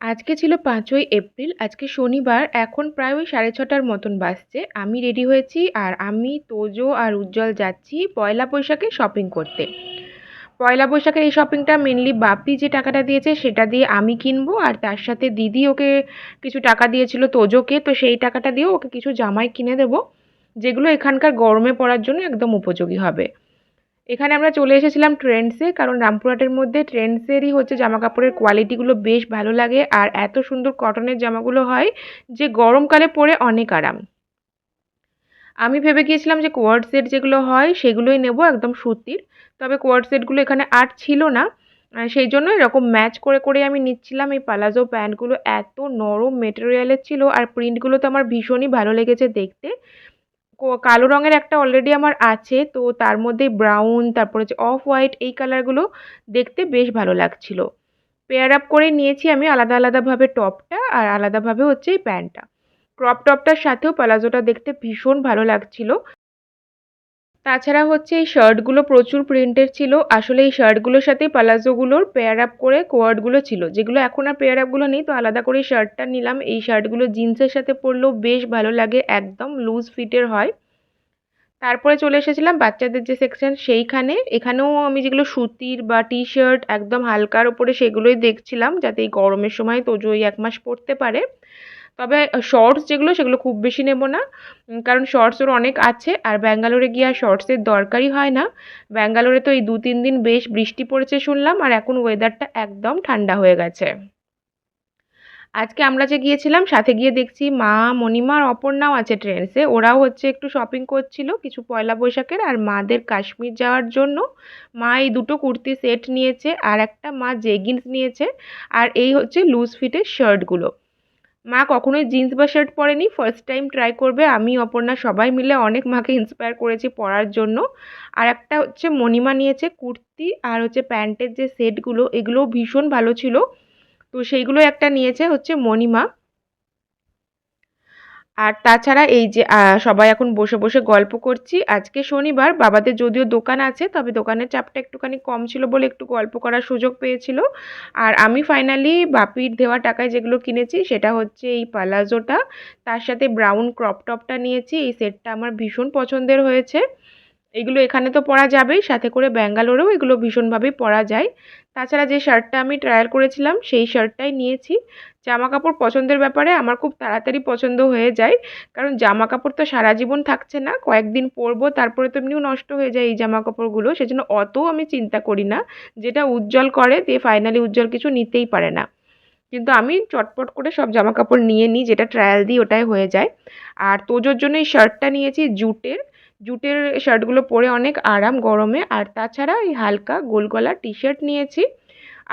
আজকে ছিল পাঁচই এপ্রিল, আজকে শনিবার, এখন প্রায় ওই সাড়ে ছটার মতন বাজছে। আমি রেডি হয়েছি আর আমি, তোজো আর উজ্জ্বল যাচ্ছি পয়লা বৈশাখে শপিং করতে। পয়লা বৈশাখের এই শপিংটা মেনলি বাপি যে টাকাটা দিয়েছে সেটা দিয়ে আমি কিনবো আর তার সাথে দিদি ওকে কিছু টাকা দিয়েছিল তোজোকে, তো সেই টাকাটা দিয়েও ওকে কিছু জামাই কিনে দেবো, যেগুলো এখানকার গরমে পরার জন্য একদম উপযোগী হবে। এখানে আমরা চলে এসেছিলাম ট্রেন্ডসে কারণ রামপুরহাটের মধ্যে ট্রেন্ডসেরই হচ্ছে জামা কাপড়ের কোয়ালিটিগুলো বেশ ভালো লাগে আর এত সুন্দর কটনের জামাগুলো হয় যে গরমকালে পরে অনেক আরাম। আমি ভেবে গিয়েছিলাম যে কোয়ার্ড সেট যেগুলো হয় সেগুলোই নেব একদম সুতির, তবে কোয়ার্ড সেটগুলো এখানে আর ছিল না। সেই জন্য এরকম ম্যাচ করে করে আমি নিচ্ছিলাম এই পালাজো প্যান্টগুলো এত নরম মেটেরিয়ালের ছিল আর প্রিন্টগুলো তো আমার ভীষণই ভালো লেগেছে দেখতে। কালো রঙের একটা অলরেডি আমার আছে, তো তার মধ্যে ব্রাউন তারপর হচ্ছে অফ হোয়াইট এই কালারগুলো দেখতে বেশ ভালো লাগছিল। পেয়ার আপ করে নিয়েছি আমি আলাদা আলাদাভাবে টপটা আর আলাদাভাবে হচ্ছে এই প্যান্টটা ক্রপ টপটার সাথেও প্লাজোটা দেখতে ভীষণ ভালো লাগছিল। তাছাড়া হচ্ছে এই শার্টগুলো প্রচুর প্রিন্টের ছিল। আসলে এই শার্টগুলোর সাথে প্লাজোগুলোর পেয়ার আপ করে কোয়ার্ডগুলো ছিল। যেগুলো এখন আর পেয়ার আপগুলো নেই, তো আলাদা করে শার্টটা নিলাম। এই শার্টগুলো জিন্সের সাথে পরলেও বেশ ভালো লাগে, একদম লুজ ফিটের হয়। তারপরে চলে এসেছিলাম বাচ্চাদের যে সেকশন সেইখানে। এখানেও আমি যেগুলো সুতির বা টি শার্ট একদম হালকার ওপরে সেগুলোই দেখছিলাম, যাতে এই গরমের সময় তোজো এক মাস পরতে পারে। তবে শর্টস যেগুলো, সেগুলো খুব বেশি নেব না। কারণ শর্টস ওর অনেক আছে, আর ব্যাঙ্গালোরে গিয়ে আর শর্টসের দরকারই হয় না। ব্যাঙ্গালোরে তো এই দু তিন দিন বেশ বৃষ্টি পড়েছে শুনলাম, আর এখন ওয়েদারটা একদম ঠান্ডা হয়ে গেছে। আজকে আমরা যে গিয়েছিলাম, সাথে গিয়ে দেখছি মা মণিমা আর অপর্ণাও আছে ট্রেন্সে ওরাও হচ্ছে একটু শপিং করছিল কিছু পয়লা বৈশাখের, আর মাদের কাশ্মীর যাওয়ার জন্য মা এই দুটো কুর্তি সেট নিয়েছে, আর একটা মা জেগিন্স নিয়েছে, আর এই হচ্ছে লুজ ফিটের শার্টগুলো মা কখনোই জিন্স বা শার্ট পরেনি ফার্স্ট টাইম ট্রাই করবে। আমি, অপর্ণা সবাই মিলে অনেক মাকে ইন্সপায়ার করেছি পরার জন্য। আর একটা হচ্ছে মণিমা নিয়েছে কুর্তি, আর হচ্ছে প্যান্টের যে সেটগুলো এগুলো ভীষণ ভালো ছিল। তো সেইগুলো একটা নিয়েছে হচ্ছে মণিমা। আর তাছাড়া এই যে সবাই এখন বসে বসে গল্প করছি। আজকে শনিবার, বাবাদের যদিও দোকান আছে, তবে দোকানের চাপটা একটুখানি কম ছিল বলে একটু গল্প করার সুযোগ পেয়েছিল। আর আমি ফাইনালি বাপির দেওয়া টাকায় যেগুলো কিনেছি, সেটা হচ্ছে এই পালাজোটা তার সাথে ব্রাউন ক্রপ টপটা নিয়েছি, এই সেটটা আমার ভীষণ পছন্দের হয়েছে। এগুলো এখানে তো পরা যাবেই, সাথে করে ব্যাঙ্গালোরেও এগুলো ভীষণভাবেই পরা যায়। তাছাড়া যে শার্টটা আমি ট্রায়াল করেছিলাম, সেই শার্টটাই নিয়েছি। জামা কাপড় পছন্দের ব্যাপারে আমার খুব তাড়াতাড়ি পছন্দ হয়ে যায়, কারণ জামা কাপড় তো সারা জীবন থাকছে না, কয়েকদিন পরবো, তারপরে তো এমনিও নষ্ট হয়ে যায় এই জামা কাপড়গুলো সেজন্য অত আমি চিন্তা করি না। যেটা উজ্জ্বল করে, দিয়ে ফাইনালি উজ্জ্বল কিছু নিতেই পারে না। কিন্তু আমি চটপট করে সব জামা কাপড় নিয়ে নিই, যেটা ট্রায়াল দিই, ওটাই হয়ে যায়। আর তোজোর জন্য এই শার্টটা নিয়েছি জুটের জুটের শার্টগুলো পরে অনেক আরাম গরমে। আর তাছাড়া এই হালকা গোল গলার টি শার্ট নিয়েছি।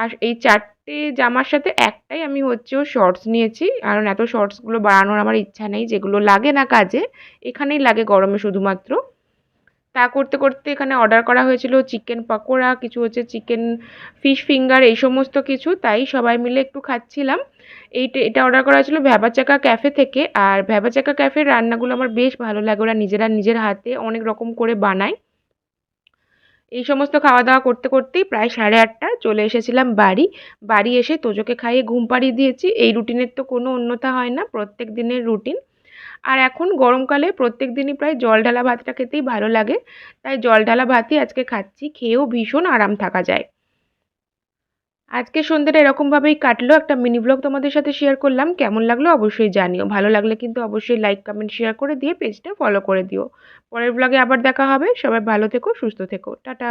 আর এই চারটে জামার সাথে একটাই আমি হচ্ছে শর্টস নিয়েছি। কারণ এত শর্টসগুলো বাড়ানোর আমার ইচ্ছা নেই, যেগুলো লাগে না কাজে, এখানেই লাগে গরমে শুধুমাত্র। তা করতে করতে এখানে অর্ডার করা হয়েছিল চিকেন পকোড়া কিছু হচ্ছে চিকেন ফিশ ফিঙ্গার এই সমস্ত কিছু। তাই সবাই মিলে একটু খাচ্ছিলাম। এইটা, এটা অর্ডার করা হয়েছিলো ভ্যাবাচাকা ক্যাফে থেকে। আর ভ্যাবাচাকা ক্যাফের রান্নাগুলো আমার বেশ ভালো লাগে। ওরা নিজেরা নিজের হাতে অনেক রকম করে বানায়। এই সমস্ত খাওয়া দাওয়া করতে করতেই প্রায় সাড়ে আটটা চলে এসেছিলাম বাড়ি। বাড়ি এসে তোজোকে খাইয়ে ঘুম পাড়িয়ে দিয়েছি। এই রুটিনের তো কোনো অন্যতা হয় না, প্রত্যেক দিনের রুটিন আর এখন গরমকালে প্রত্যেক দিনই প্রায় জল ঢালা ভাতটা খেতেই ভালো লাগে। তাই জল ঢালা ভাতই আজকে খাচ্ছি, খেয়েও ভীষণ আরাম থাকা যায়। আজকে সন্ধ্যেটা এরকমভাবেই কাটলো। একটা মিনি ব্লগ তোমাদের সাথে শেয়ার করলাম। কেমন লাগল অবশ্যই জানিও। ভালো লাগলে কিন্তু অবশ্যই লাইক কমেন্ট শেয়ার করে দিয়ে পেজটা ফলো করে দিও। পরের ব্লগে আবার দেখা হবে। সবাই ভালো থেকো, সুস্থ থেকো। টাটা।